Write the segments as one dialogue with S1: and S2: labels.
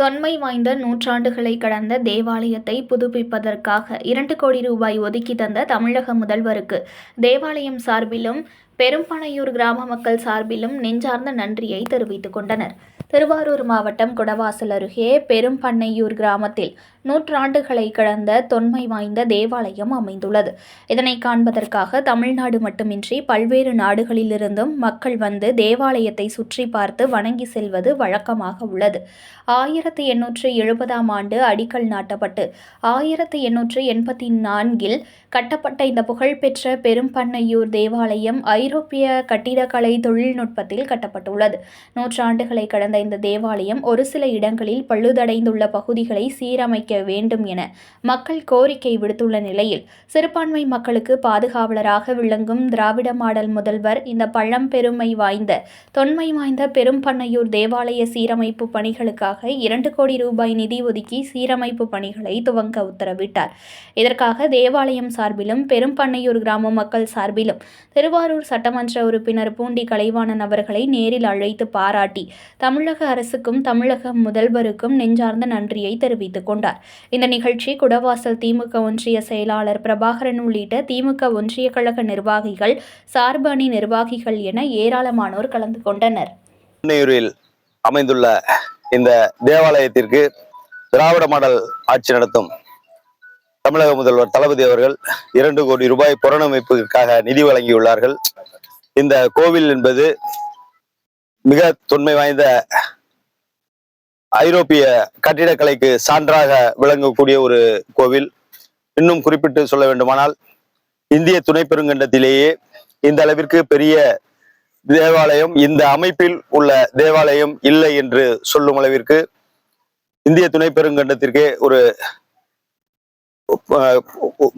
S1: தொன்மை வாய்ந்த நூற்றாண்டுகளை கடந்த தேவாலயத்தை புதுப்பிப்பதற்காக இரண்டு கோடி ரூபாய் ஒதுக்கி தந்த தமிழக முதல்வருக்கு தேவாலயம் சார்பிலும் பெரும்பனையூர் கிராம மக்கள் சார்பிலும் நெஞ்சார்ந்த நன்றியை தெரிவித்துக் கொண்டனர். திருவாரூர் மாவட்டம் குடவாசல் அருகே பெரும்பண்ணையூர் கிராமத்தில் நூற்றாண்டுகளை கடந்த தொன்மை வாய்ந்த தேவாலயம் அமைந்துள்ளது. இதனை காண்பதற்காக தமிழ்நாடு மட்டுமின்றி பல்வேறு நாடுகளிலிருந்தும் மக்கள் வந்து தேவாலயத்தை சுற்றி பார்த்து வணங்கி செல்வது வழக்கமாக உள்ளது. ஆயிரத்தி எண்ணூற்று எழுபதாம் ஆண்டு அடிக்கல் நாட்டப்பட்டு ஆயிரத்தி எண்ணூற்று எண்பத்தி நான்கில் கட்டப்பட்ட இந்த புகழ்பெற்ற பெரும்பண்ணையூர் தேவாலயம் ஐ ஐரோப்பிய கட்டிடக்கலை தொழில்நுட்பத்தில் கட்டப்பட்டுள்ளது. நூற்றாண்டுகளை கடந்த இந்த தேவாலயம் ஒரு சில இடங்களில் பழுதடைந்துள்ள பகுதிகளை சீரமைக்க வேண்டும் என மக்கள் கோரிக்கை விடுத்துள்ள நிலையில் சிறுபான்மை மக்களுக்கு பாதுகாவலராக விளங்கும் திராவிட மாடல் முதல்வர் இந்த பழம்பெருமை வாய்ந்த தொன்மை வாய்ந்த பெரும்பண்ணையூர் தேவாலய சீரமைப்பு பணிகளுக்காக இரண்டு கோடி ரூபாய் நிதி ஒதுக்கி சீரமைப்பு பணிகளை துவங்க உத்தரவிட்டார். இதற்காக தேவாலயம் சார்பிலும் பெரும்பண்ணையூர் கிராம மக்கள் சார்பிலும் திருவாரூர் சட்டமன்ற உறுப்பினர் பூண்டி கலைவாணன் அவர்களை நேரில் அழைத்து பாராட்டி தமிழக அரசுக்கும் தமிழக முதல்வருக்கும் நெஞ்சார்ந்த நன்றியை தெரிவித்துக் கொண்டார். இந்த நிகழ்ச்சி குடவாசல் திமுக ஒன்றிய செயலாளர் பிரபாகரன் உள்ளிட்ட திமுக ஒன்றிய கழக நிர்வாகிகள் சார்பு அணி நிர்வாகிகள் என ஏராளமானோர் கலந்து கொண்டனர்.
S2: அமைந்துள்ள இந்த தேவாலயத்திற்கு திராவிட மாடல் ஆட்சி நடத்தும் தமிழக முதல்வர் தளபதி அவர்கள் இரண்டு கோடி ரூபாய் புறணமைப்புக்காக நிதி வழங்கியுள்ளார்கள். இந்த கோவில் என்பது மிக தொன்மை வாய்ந்த ஐரோப்பிய கட்டிடக்கலைக்கு சான்றாக விளங்கக்கூடிய ஒரு கோவில். இன்னும் குறிப்பிட்டு சொல்ல வேண்டுமானால் இந்திய துணை பெருங்கண்டத்திலேயே இந்த அளவிற்கு பெரிய தேவாலயம் இந்த அமைப்பில் உள்ள தேவாலயம் இல்லை என்று சொல்லும் அளவிற்கு இந்திய துணை பெருங்கண்டத்திற்கே ஒரு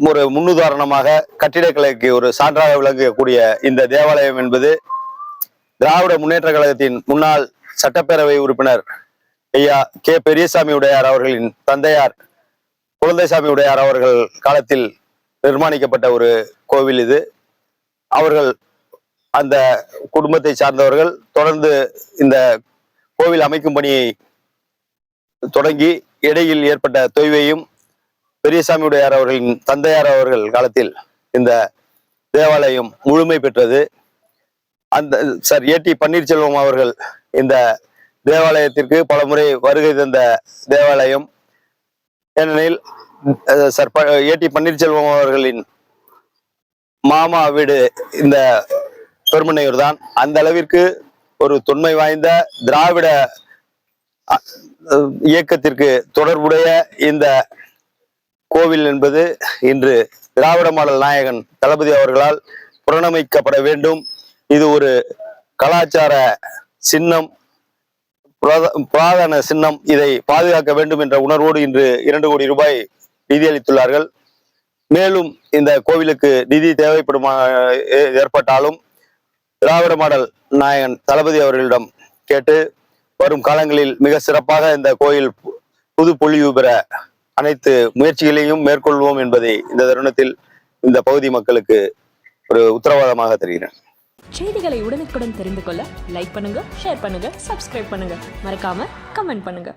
S2: ஒரு முன்னுதாரணமாக கட்டிடக்கலைக்கு ஒரு சான்றாக விளங்கக்கூடிய இந்த தேவாலயம் என்பது திராவிட முன்னேற்ற கழகத்தின் முன்னாள் சட்டப்பேரவை உறுப்பினர் ஐயா கே பெரியசாமி உடையார் அவர்களின் தந்தையார் குழந்தைசாமி உடையார் அவர்கள் காலத்தில் நிர்மாணிக்கப்பட்ட ஒரு கோவில் இது. அவர்கள் அந்த குடும்பத்தை சார்ந்தவர்கள் தொடர்ந்து இந்த கோவில் அமைக்கும் பணியை தொடங்கி இடையில் ஏற்பட்ட தொய்வையும் பெரியசாமி உடையார் அவர்களின் தந்தையார் அவர்கள் காலத்தில் இந்த தேவாலயம் முழுமை பெற்றது. அந்த சார் ஏடி பன்னீர்செல்வம் அவர்கள் இந்த தேவாலயத்திற்கு பலமுறை வருகை தந்த தேவாலயம். ஏனெனில் சார் ஏ டி பன்னீர்செல்வம் அவர்களின் மாமா வீடு இந்த பெருமனையூர் தான். அந்த அளவிற்கு ஒரு தொன்மை வாய்ந்த திராவிட அஹ், இயக்கத்திற்கு தொடர்புடைய இந்த கோவில் என்பது இன்று திராவிட மாடல் நாயகன் தளபதி அவர்களால் புறணமைக்கப்பட வேண்டும். இது ஒரு கலாச்சார சின்னம் புராத- புராதன சின்னம். இதை பாதுகாக்க வேண்டும் என்ற உணர்வோடு இன்று இரண்டு கோடி ரூபாய் நிதியளித்துள்ளார்கள். மேலும் இந்த கோவிலுக்கு நிதி தேவைப்படுமா ஏ- ஏற்பட்டாலும் திராவிட மாடல் நாயகன் தளபதி அவர்களிடம் கேட்டு வரும் காலங்களில் மிக சிறப்பாக இந்த கோயில் பு- புது பொலிவு பெற அனைத்து முயற்சிகளையும் மேற்கொள்வோம் என்பதை இந்த தருணத்தில் இந்த பகுதி மக்களுக்கு ஒரு உத்தரவாதமாக தெரிகிறேன்
S3: செய்திகளை உடனுக்குடன் தெரிந்து கொள்ள லைக் பண்ணுங்க ஷேர் பண்ணுங்க சப்ஸ்கிரைப் பண்ணுங்க. மறக்காம கமெண்ட் பண்ணுங்க.